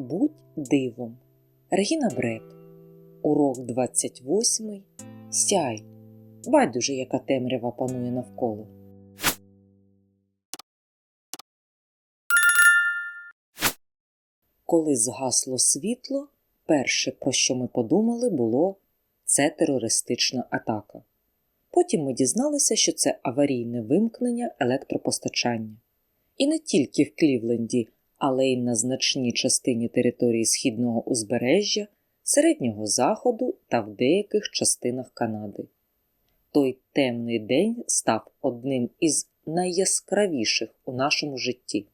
Будь дивом. Регіна Бред. Урок 28. Сяй. Байдуже, яка темрява панує навколо. Коли згасло світло, перше, про що ми подумали, було це терористична атака. Потім ми дізналися, що це аварійне вимкнення електропостачання. І не тільки в Клівленді, але й на значній частині території східного узбережжя, середнього заходу та в деяких частинах Канади. Той темний день став одним із найяскравіших у нашому житті.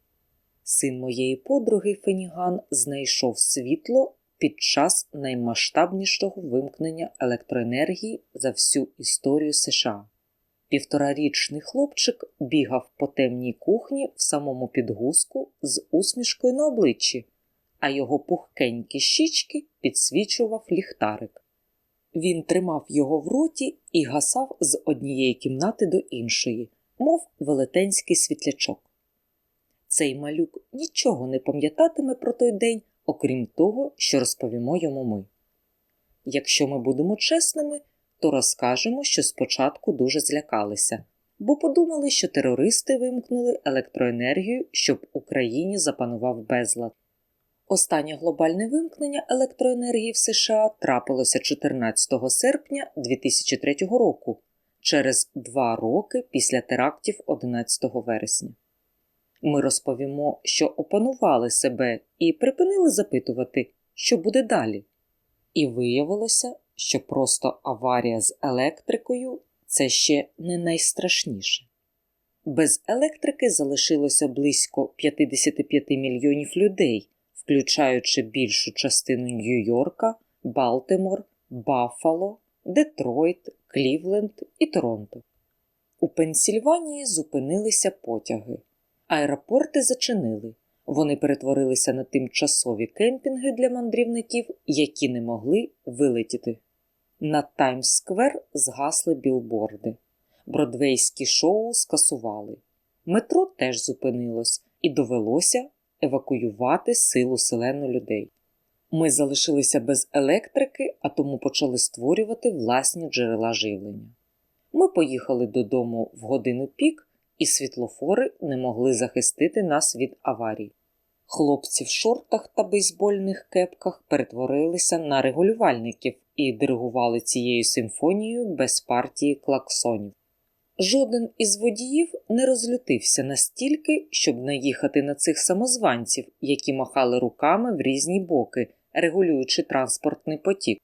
Син моєї подруги Феніган знайшов світло під час наймасштабнішого вимкнення електроенергії за всю історію США. Півторарічний хлопчик бігав по темній кухні в самому підгузку з усмішкою на обличчі, а його пухкенькі щічки підсвічував ліхтарик. Він тримав його в роті і гасав з однієї кімнати до іншої, мов велетенський світлячок. Цей малюк нічого не пам'ятатиме про той день, окрім того, що розповімо йому ми. Якщо ми будемо чесними, то розкажемо, що спочатку дуже злякалися, бо подумали, що терористи вимкнули електроенергію, щоб Україні запанував безлад. Останнє глобальне вимкнення електроенергії в США трапилося 14 серпня 2003 року, через два роки після терактів 11 вересня. Ми розповімо, що опанували себе і припинили запитувати, що буде далі. І виявилося, що просто аварія з електрикою це ще не найстрашніше. Без електрики залишилося близько 55 мільйонів людей, включаючи більшу частину Нью-Йорка, Балтимор, Баффало, Детройт, Клівленд і Торонто. У Пенсільванії зупинилися потяги. Аеропорти зачинили. Вони перетворилися на тимчасові кемпінги для мандрівників, які не могли вилетіти. На Таймс-сквер згасли білборди. Бродвейські шоу скасували. Метро теж зупинилось і довелося евакуювати силу селену людей. Ми залишилися без електрики, а тому почали створювати власні джерела живлення. Ми поїхали додому в годину пік, і світлофори не могли захистити нас від аварій. Хлопці в шортах та бейсбольних кепках перетворилися на регулювальників і диригували цією симфонією без партії клаксонів. Жоден із водіїв не розлютився настільки, щоб наїхати на цих самозванців, які махали руками в різні боки, регулюючи транспортний потік.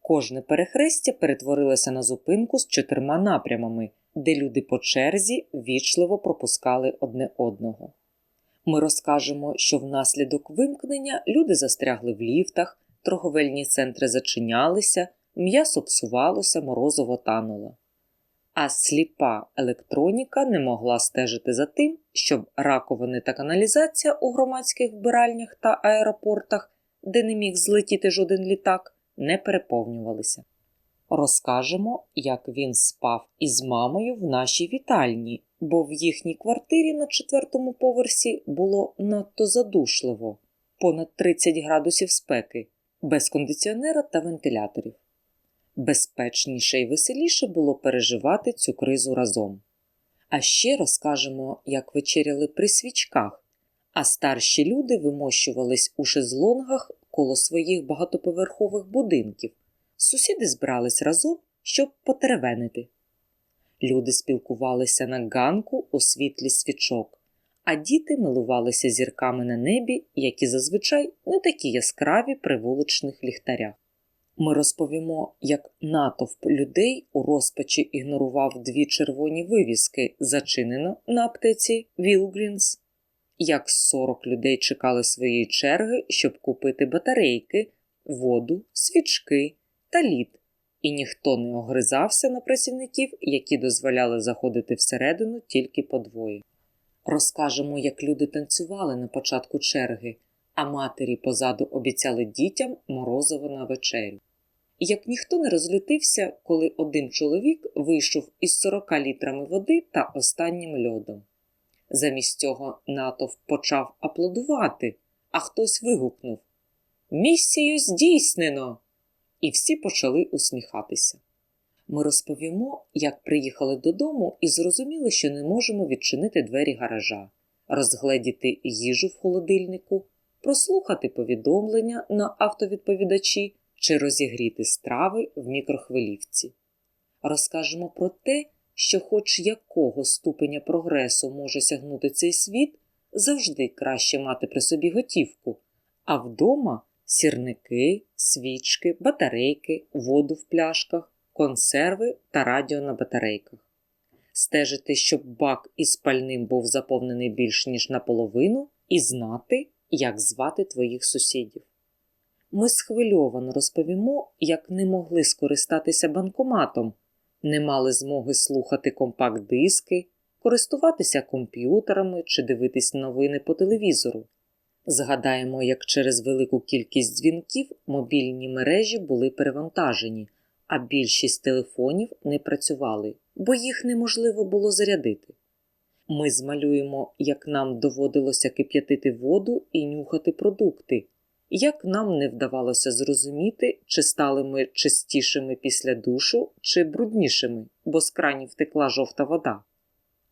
Кожне перехрестя перетворилося на зупинку з чотирма напрямами, де люди по черзі вічливо пропускали одне одного. Ми розкажемо, що внаслідок вимкнення люди застрягли в ліфтах, торговельні центри зачинялися, м'ясо псувалося, морозово тануло. А сліпа електроніка не могла стежити за тим, щоб раковини та каналізація у громадських вбиральнях та аеропортах, де не міг злетіти жоден літак, не переповнювалися. Розкажемо, як він спав із мамою в нашій вітальні, бо в їхній квартирі на четвертому поверсі було надто задушливо, понад 30 градусів спеки, без кондиціонера та вентиляторів. Безпечніше і веселіше було переживати цю кризу разом. А ще розкажемо, як вечеряли при свічках, а старші люди вимощувались у шезлонгах коло своїх багатоповерхових будинків. Сусіди збирались разом, щоб потеревенити. Люди спілкувалися на ганку у світлі свічок, а діти милувалися зірками на небі, які зазвичай не такі яскраві при вуличних ліхтарях. Ми розповімо, як натовп людей у розпачі ігнорував дві червоні вивіски, зачинено на аптеці Вілгрінс, як 40 людей чекали своєї черги, щоб купити батарейки, воду, свічки та лід, і ніхто не огризався на працівників, які дозволяли заходити всередину тільки по двоє. Розкажемо, як люди танцювали на початку черги, а матері позаду обіцяли дітям морозиво на вечерю. Як ніхто не розлютився, коли один чоловік вийшов із 40 літрами води та останнім льодом. Замість цього натовп почав аплодувати, а хтось вигукнув Місію здійснено! І всі почали усміхатися. Ми розповімо, як приїхали додому і зрозуміли, що не можемо відчинити двері гаража, розгледіти їжу в холодильнику, прослухати повідомлення на автовідповідачі чи розігріти страви в мікрохвилівці. Розкажемо про те, що, хоч якого ступеня прогресу може сягнути цей світ, завжди краще мати при собі готівку, а вдома сірники, свічки, батарейки, воду в пляшках, консерви та радіо на батарейках. Стежити, щоб бак із пальним був заповнений більш ніж наполовину, і знати, як звати твоїх сусідів. Ми схвильовано розповімо, як не могли скористатися банкоматом, не мали змоги слухати компакт-диски, користуватися комп'ютерами чи дивитись новини по телевізору. Згадаємо, як через велику кількість дзвінків мобільні мережі були перевантажені, а більшість телефонів не працювали, бо їх неможливо було зарядити. Ми змалюємо, як нам доводилося кип'ятити воду і нюхати продукти, як нам не вдавалося зрозуміти, чи стали ми чистішими після душу, чи бруднішими, бо з кранів текла жовта вода.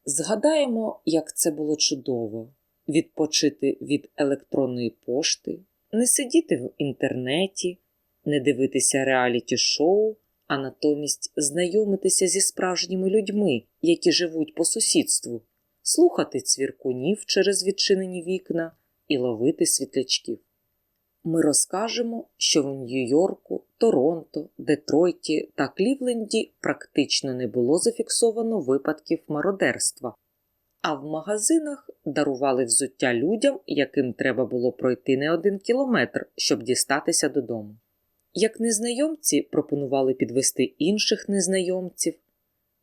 Згадаємо, як це було чудово відпочити від електронної пошти, не сидіти в інтернеті, не дивитися реаліті-шоу, а натомість знайомитися зі справжніми людьми, які живуть по сусідству, слухати цвіркунів через відчинені вікна і ловити світлячків. Ми розкажемо, що в Нью-Йорку, Торонто, Детройті та Клівленді практично не було зафіксовано випадків мародерства, а в магазинах дарували взуття людям, яким треба було пройти не один кілометр, щоб дістатися додому. Як незнайомці пропонували підвести інших незнайомців,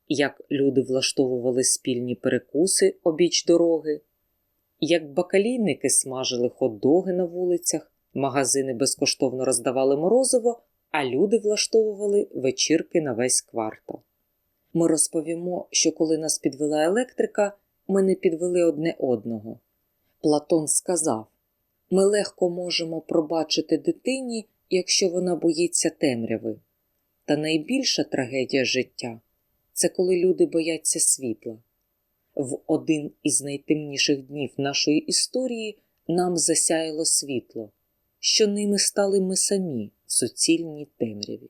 як люди влаштовували спільні перекуси обіч дороги, як бакалійники смажили хот-доги на вулицях, магазини безкоштовно роздавали морозиво, а люди влаштовували вечірки на весь квартал. Ми розповімо, що коли нас підвела електрика, ми не підвели одне одного. Платон сказав ми легко можемо пробачити дитині, якщо вона боїться темряви. Та найбільша трагедія життя це коли люди бояться світла. В один із найтемніших днів нашої історії нам засяяло світло, що ними стали ми самі в суцільній темряві.